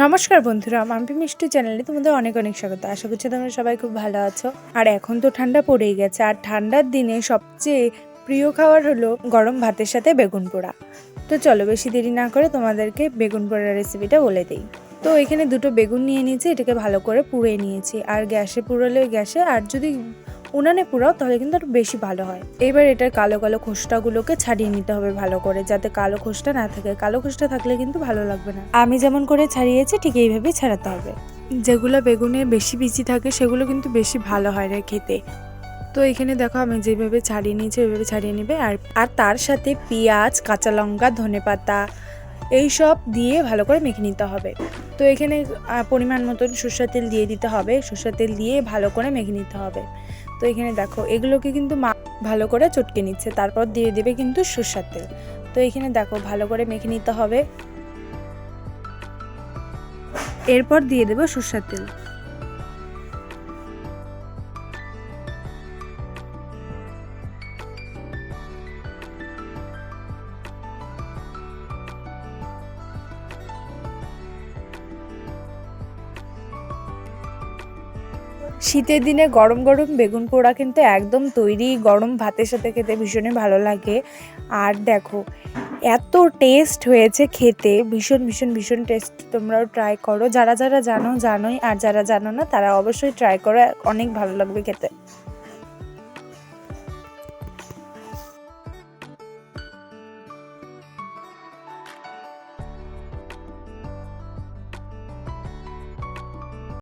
নমস্কার বন্ধুরা, মাম্পি মিষ্টি চ্যানেলে তোমাদের অনেক অনেক স্বাগত। আশা করছি তোমরা সবাই খুব ভালো আছো। আর এখন তো ঠান্ডা পড়েই গেছে, আর ঠান্ডার দিনে সবচেয়ে প্রিয় খাবার হলো গরম ভাতের সাথে বেগুন পোড়া। তো চলো বেশি দেরি না করে তোমাদেরকে বেগুন পোড়ার রেসিপিটা বলে দিই। তো এখানে দুটো বেগুন নিয়ে নিয়েছি, এটাকে ভালো করে পুড়ে নিয়েছি। আর গ্যাসে পুড়ালে গ্যাসে, আর যদি উনানে পুরাও তাহলে কিন্তু আরও বেশি ভালো হয়। এবার এটার কালো কালো খোসটাগুলোকে ছাড়িয়ে নিতে হবে ভালো করে, যাতে কালো খোসটা না থাকে। কালো খোসটা থাকলে কিন্তু ভালো লাগবে না। আমি যেমন করে ছাড়িয়েছি, ঠিক এইভাবেই ছাড়াতে হবে। যেগুলো বেগুনে বেশি বিচি থাকে, সেগুলো কিন্তু বেশি ভালো হয় না খেতে। তো এখানে দেখো, আমি যেভাবে ছাড়িয়ে নিয়েছি, ওইভাবে ছাড়িয়ে নেবে। আর আর তার সাথে পেঁয়াজ, কাঁচা লঙ্কা, ধনেপাতা এই সব দিয়ে ভালো করে মেখে নিতে হবে। তো এখানে পরিমাণ মতন সর্ষের তেল দিয়ে দিতে হবে। সর্ষের তেল দিয়ে ভালো করে মেখে নিতে হবে। তো এখানে দেখো, এগুলোকে কিন্তু মা ভালো করে চটকে নিচ্ছে। তারপর দিয়ে দেবে কিন্তু সর্ষের তেল। তো এখানে দেখো, ভালো করে মেখে নিতে হবে। এরপর দিয়ে দেবো সর্ষের তেল। শীতের দিনে গরম গরম বেগুন পোড়া কিন্তু একদম তৈরি। গরম ভাতের সাথে খেতে ভীষণই ভালো লাগে। আর দেখো, এত টেস্ট হয়েছে খেতে। ভীষণ ভীষণ ভীষণ টেস্ট তোমরাও ট্রাই করো। যারা যারা জানো, জানোই। আর যারা জানো না, তারা অবশ্যই ট্রাই করো। অনেক ভালো লাগবে খেতে।